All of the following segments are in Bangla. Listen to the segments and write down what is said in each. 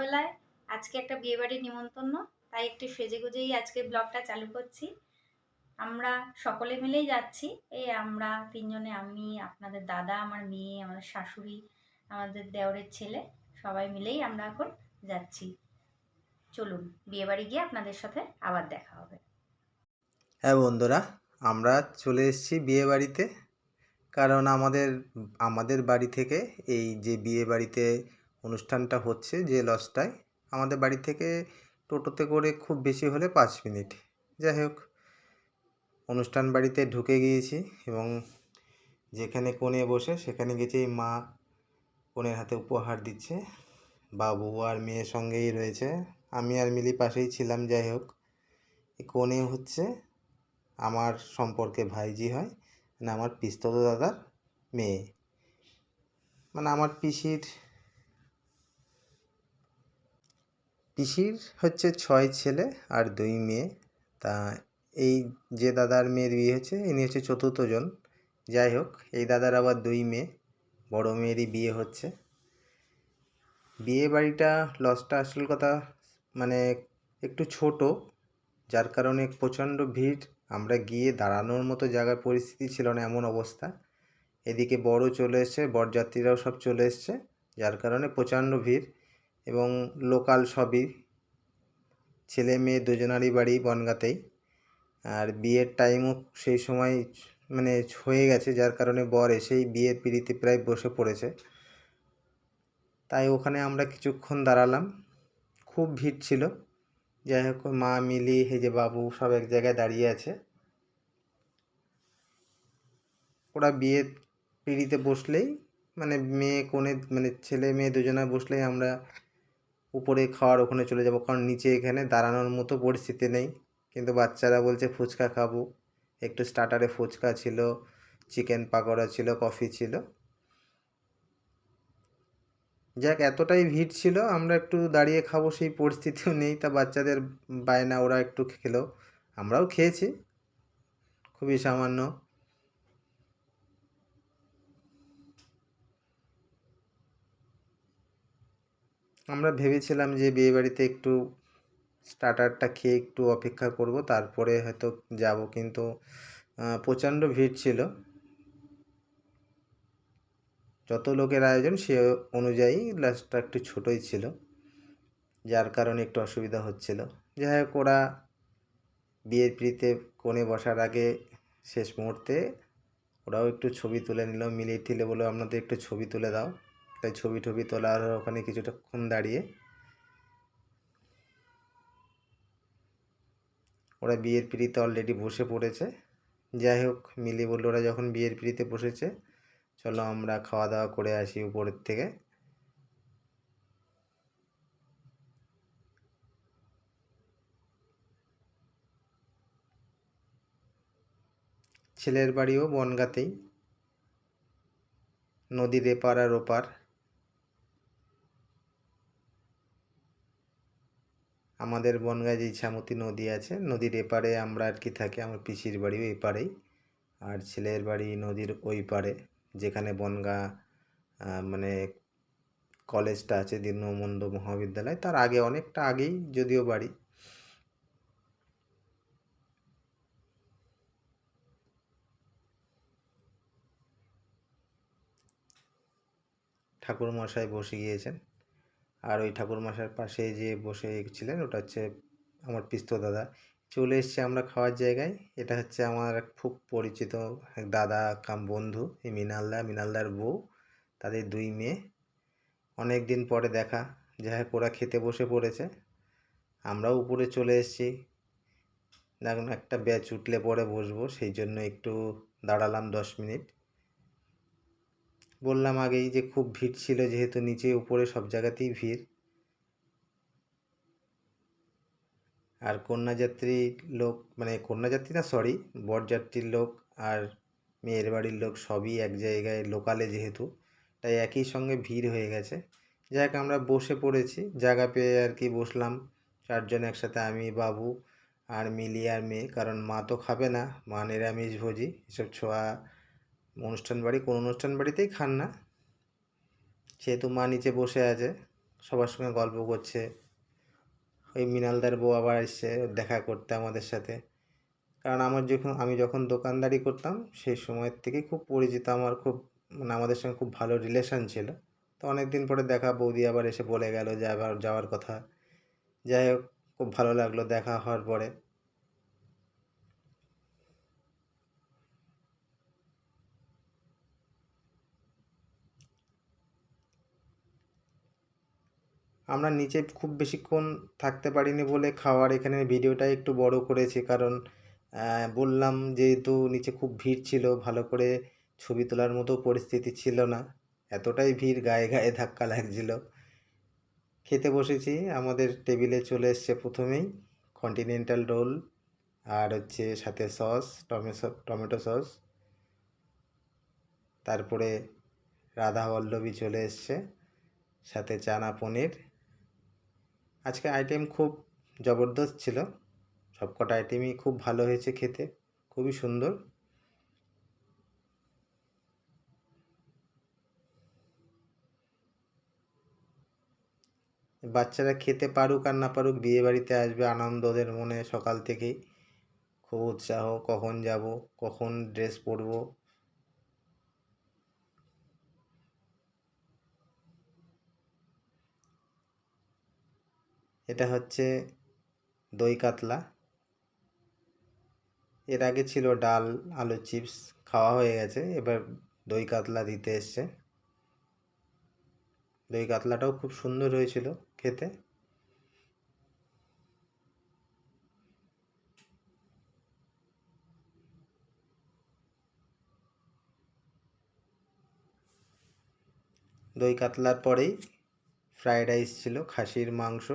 সন্ধ্যাবেলায় আজকে একটা বিয়েবাড়ির নিমন্ত্রণ, তাই একটু সেজে গুজেই আজকে ব্লগটা চালু করছি। আমরা সকলে মিলেই যাচ্ছি। এই আমরা তিনজনে, আমি, আপনাদের দাদা, আমার মেয়ে, আমাদের শাশুড়ি, আমাদের দেওরের ছেলে, সবাই মিলেই আমরা এখন যাচ্ছি। চলুন, বিয়েবাড়ি গিয়ে আপনাদের সাথে আবার দেখা হবে। হ্যাঁ বন্ধুরা, আমরা চলে এসেছি বিয়ে বাড়িতে কারণ আমাদের আমাদের বাড়ি থেকে এই যে বিয়ে বাড়িতে অনুষ্ঠানটা হচ্ছে যে লজটায়। আমাদের বাড়ি থেকে টোটোতে করে খুব বেশি হলে পাঁচ মিনিট। যাই হোক, অনুষ্ঠান বাড়িতে ঢুকে গিয়েছি এবং যেখানে কোণে বসে সেখানে গেছি মা। কোণের হাতে উপহার দিচ্ছে। বাবু আর মেয়ের সঙ্গেই রয়েছে। আমি আর মিলি পাশেই ছিলাম, যাই হোক। কোণে হচ্ছে আমার সম্পর্কে ভাইজি হয় মানে আমার পিস্তত দাদার মেয়ে। মানে আমার পিসির পিসির হচ্ছে ছয় ছেলে আর দুই মেয়ে। তা এই যে দাদার মেয়ের বিয়ে হচ্ছে, ইনি হচ্ছে চতুর্থ জন। যাই হোক, এই দাদার আবার দুই মেয়ে, বড় মেয়েরই বিয়ে হচ্ছে। বিয়ে বাড়িটা লজটা আসল কথা মানে একটু ছোট, যার কারণে প্রচণ্ড ভিড়। আমরা গিয়ে দাঁড়ানোর মতো জায়গার পরিস্থিতি ছিল না, এমন অবস্থা। এদিকে বড় চলে এসছে, বরযাত্রীরাও সব চলে এসছে, যার কারণে প্রচণ্ড ভিড়। এবং লোকাল সবই। ছেলে মেয়ে দুজনারই বাড়ি বনগাঁতেই। আর বিয়ের টাইমও সেই সময় মানে হয়ে গেছে, যার কারণে বর এসেই বিয়ের পিড়িতে প্রায় বসে পড়েছে। তাই ওখানে আমরা কিছুক্ষণ দাঁড়ালাম। খুব ভিড় ছিল। যাই হোক, মা মিলি হেজে বাবু সব এক জায়গায় দাঁড়িয়ে আছে। ওরা বিয়ের পিড়িতে বসলেই মানে মেয়ে কোণে মানে ছেলে মেয়ে দুজনে বসলেই আমরা উপরে খাওয়ার ওখানে চলে যাব। কারণ নিচে এখানে দাঁড়ানোর মতো পরিস্থিতি নেই। কিন্তু বাচ্চারা বলছে ফুচকা খাব। একটু স্টার্টারে ফুচকা ছিল চিকেন পাকোড়া ছিল কফি ছিল। যাক, এতটাই ভিড় ছিল, আমরা একটু দাঁড়িয়ে খাব সেই পরিস্থিতিও নেই। তা বাচ্চাদের বায়না, ওরা একটু খেলো। আমরাও খেয়েছি। খুবই সামান্য। আমরা ভেবেছিলাম যে বিয়েবাড়িতে একটু স্টার্টারটা খেয়ে একটু অপেক্ষা করব, তারপরে হয়তো যাব, কিন্তু প্রচণ্ড ভিড় ছিল। যত লোকের আয়োজন সে অনুযায়ী লাস্টটা একটু ছোটোই ছিল, যার কারণে একটু অসুবিধা হচ্ছিল। যাই হোক, ওরা বিয়ের পিড়িতে কোণে বসার আগে শেষ মুহূর্তে ওরাও একটু ছবি তুলে নিল, মিলিয়ে ঠিলে বলে আপনাদের একটু ছবি তুলে দাও। তাই ছবি টবি তোলার ওখানে কিছুটাক্ষণ দাঁড়িয়ে। ওরা বিয়ের পিড়িতে অলরেডি বসে পড়েছে। যাই হোক, মিলি বলল, ওরা যখন বিয়ের পিড়িতে বসেছে, চলো আমরা খাওয়া দাওয়া করে আসি উপরের থেকে। ছেলের বাড়িও বনগাতেই। নদীর এপার আর ওপার। আমাদের বনগায় যে ইছামতি নদী আছে, নদীর এপারে আমরা আর কি থাকি, আমার পিসির বাড়ি বাড়িও এপারেই আর ছেলের বাড়ি নদীর ওই পারে যেখানে বনগাঁ মানে কলেজটা আছে দীনবন্ধু মহাবিদ্যালয়। তার আগে, অনেকটা আগেই যদিও বাড়ি। ঠাকুর মশাই বসে গিয়েছেন। আর ওই ঠাকুর মশাইয়ের পাশে যে বসে ছিলেন, ওটা হচ্ছে আমার পিস্তো দাদা। চলে এসছে আমরা খাওয়ার জায়গায়। এটা হচ্ছে আমার খুব পরিচিত এক দাদা কাম বন্ধু, এই মিনালদা মিনালদার বউ, তাদের দুই মেয়ে। অনেক দিন পরে দেখা। যাই হোক, ওরা খেতে বসে পড়েছে। আমরাও উপরে চলে এসেছি। দেখুন, একটা ব্যাচ উঠলে পরে বসবো। সেই জন্য একটু দাঁড়ালাম দশ মিনিট। বললাম আগেই যে খুব ভিড় ছিল যেহেতু নিচে উপরে সব জায়গাতেই ভিড়। আর কন্যাযাত্রীর লোক মানে কন্যাযাত্রী না সরি বরযাত্রীর লোক আর মেয়ের বাড়ির লোক সবই এক জায়গায় লোকালে যেহেতু, তাই একই সঙ্গে ভিড় হয়ে গেছে। যাক আমরা বসে পড়েছি, জায়গা পেয়ে আর কি বসলাম। চারজন একসাথে, আমি, বাবু আর মিলি আর মেয়ে, কারণ মা তো খাবে না, মা নিরামিষ ভোজি এসব ছোঁয়া অনুষ্ঠান বাড়ি, কোন অনুষ্ঠান বাড়িতেই খান না। সেহেতু মা নিচে বসে আছে, সবার সঙ্গে গল্প করছে। ওই মৃণালদার বউ আবার এসছে দেখা করতে আমাদের সাথে। কারণ আমার যখন, আমি যখন দোকানদারি করতাম, সেই সময়ের থেকে খুব পরিচিত আমার খুব মানে আমাদের সঙ্গে খুব ভালো রিলেশন ছিল। তো অনেক দিন পরে দেখা, বৌদি আবার এসে বলে গেল যে আবার যাওয়ার কথা। যাই হোক, খুব ভালো লাগল দেখা হওয়ার পরে। আমরা নিচে খুব বেশিক্ষণ থাকতে পারিনি বলে খাওয়ার এখানে ভিডিওটা একটু বড় করেছি। কারণ বললাম যেহেতু নিচে খুব ভিড় ছিল, ভালো করে ছবি তোলার মতো পরিস্থিতি ছিল না। এতটাই ভিড় গায়ে গায়ে ধাক্কা লাগছিল। খেতে বসেছি, আমাদের টেবিলে চলে এসছে প্রথমেই কন্টিনেন্টাল রোল আর হচ্ছে সাথে সস টমেটো টমেটো সস তারপরে রাধা বল্লভী চলে এসছে, সাথে চানা পনির আজকে আইটেম খুব জবরদস্ত ছিল। সবকটা আইটেমই খুব ভালো হয়েছে খেতে, খুবই সুন্দর। বাচ্চারা খেতে পারুক আর না পারুক, বিয়ে বাড়িতে আসবে, আনন্দ ওদের মনে সকাল থেকেই। খুব উৎসাহ, কখন যাব, কখন ড্রেস পরবো। এটা হচ্ছে দই কাতলা। এর আগে ছিল ডাল, আলু চিপস, খাওয়া হয়ে গেছে। এবার দই কাতলা দিতে এসছে। দই কাতলাটাও খুব সুন্দর হয়েছিল খেতে। দই কাতলার পরেই ফ্রায়েড রাইস ছিল, খাসির মাংস।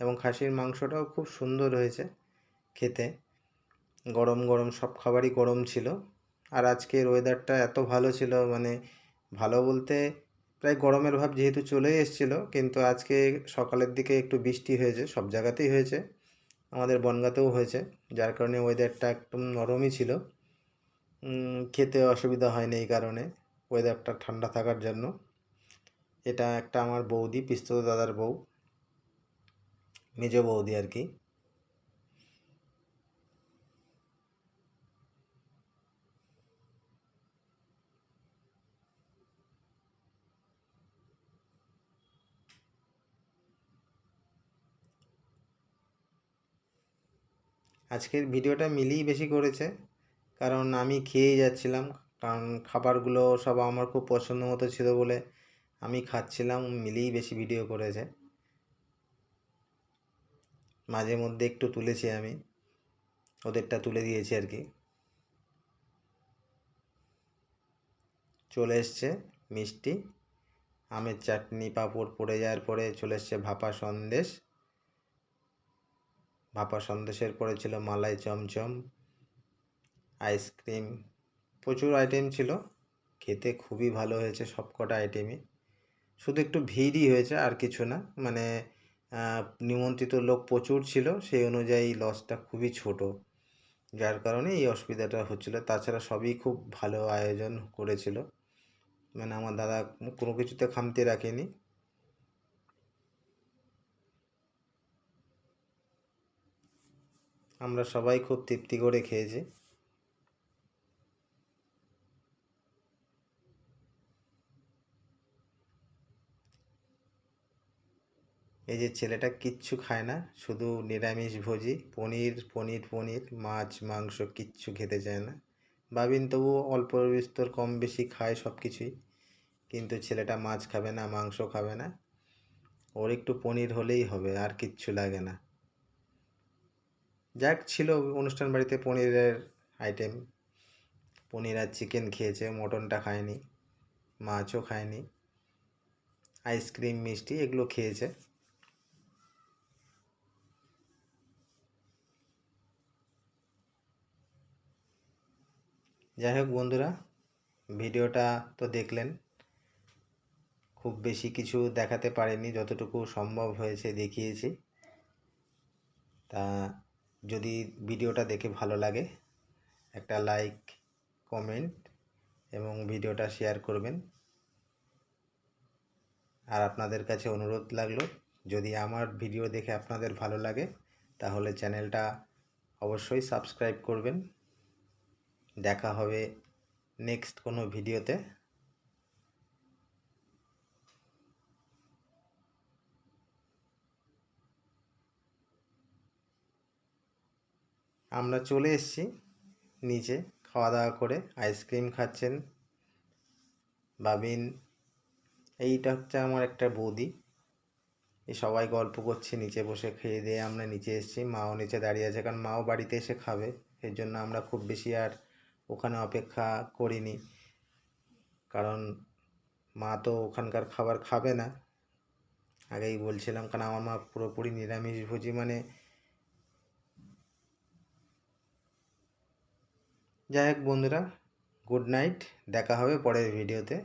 এবং খাসির মাংসটাও খুব সুন্দর হয়েছে খেতে। গরম গরম সব খাবারই গরম ছিল। আর আজকের ওয়েদারটা এত ভালো ছিল মানে ভালো বলতে প্রায় গরমের ভাব যেহেতু চলেই এসেছিল, কিন্তু আজকে সকালের দিকে একটু বৃষ্টি হয়েছে, সব জায়গাতেই হয়েছে। আমাদের বনগাঁতেও হয়েছে, যার কারণে ওয়েদারটা একদম নরমই ছিল। খেতে অসুবিধা হয়নি এই কারণে ওয়েদারটা ঠান্ডা থাকার জন্য। এটা একটা আমার বৌদি পিস্তত দাদার বউ। মেজ বৌদি আর কি। আজকের ভিডিওটা মিলিই বেশি করেছে, কারণ আমি খেয়েই যাচ্ছিলাম, কারণ খাবারগুলো সব আমার খুব পছন্দ মতো ছিল বলে আমি খাচ্ছিলাম মিলিই বেশি ভিডিও করেছে। মাঝে মধ্যে একটু তুলেছি আমি। ওদেরটা তুলে দিয়েছি আর কি। চলে এসছে মিষ্টি। আমের চাটনি পাঁপড় পড়ে যাওয়ার পরে চলে এসছে ভাপা সন্দেশ। ভাপা সন্দেশের পরে ছিল মালাই চমচম, আইসক্রিম, প্রচুর আইটেম ছিল। খেতে খুবই ভালো হয়েছে সবকটা আইটেমই শুধু একটু ভিড়ই হয়েছে আর কিছু না। মানে নিমন্ত্রিত লোক প্রচুর ছিল, সেই অনুযায়ী লসটা খুবই ছোট। যার কারণে এই অসুবিধাটা হচ্ছিল। তাছাড়া সবই খুব ভালো আয়োজন করেছিল। মানে আমার দাদা কোনো কিছুতে খামতি রাখেনি। আমরা সবাই খুব তৃপ্তি করে খেয়েছি। এই যে ছেলেটা কিচ্ছু খায় না, শুধু নিরামিষ ভোজি পনির পনির পনির, মাছ, মাংস কিচ্ছু খেতে চায় না। বাবিন তবু অল্প বিস্তর কম বেশি খায় সব কিছুই কিন্তু ছেলেটা মাছ খাবে না, মাংস খাবে না। ওর একটু পনির হলেই হবে, আর কিচ্ছু লাগে না। যাক ছিল অনুষ্ঠান বাড়িতে পনিরের আইটেম পনির আর চিকেন খেয়েছে, মটনটা খায়নি, মাছও খায়নি আইসক্রিম মিষ্টি এগুলো খেয়েছে। যাই হোক বন্ধুরা, ভিডিওটা তো দেখলেন। খুব বেশি কিছু দেখাতে পারিনি, যতটুকু সম্ভব হয়েছে দেখিয়েছি। তা যদি ভিডিওটা দেখে ভালো লাগে, একটা লাইক, কমেন্ট এবং ভিডিওটা শেয়ার করবেন। আর আপনাদের কাছে অনুরোধ লাগল, যদি আমার ভিডিও দেখে আপনাদের ভালো লাগে, তাহলে চ্যানেলটা অবশ্যই সাবস্ক্রাইব করবেন। দেখা হবে নেক্সট কোনো ভিডিওতে। আমরা চলে এসেছি নিচে খাওয়া দাওয়া করে আইসক্রিম খাচ্ছেন বাবিন। এইটা হচ্ছে আমার একটা বৌদি। এই সবাই গল্প করছে, নিচে বসে খেয়ে দিয়ে আমরা নিচে এসেছি। মাও নিচে দাঁড়িয়ে আছে, কারণ মাও বাড়িতে এসে খাবে। এর জন্য আমরা খুব বেশি আর ওখানে অপেক্ষা করিনি। কারণ মা তো ওখানকার খাবার খাবে না। আগেই বলছিলাম, কারণ আমার মা পুরোপুরি নিরামিষভোজী মানে যাই হোক বন্ধুরা, গুড নাইট, দেখা হবে পরের ভিডিওতে।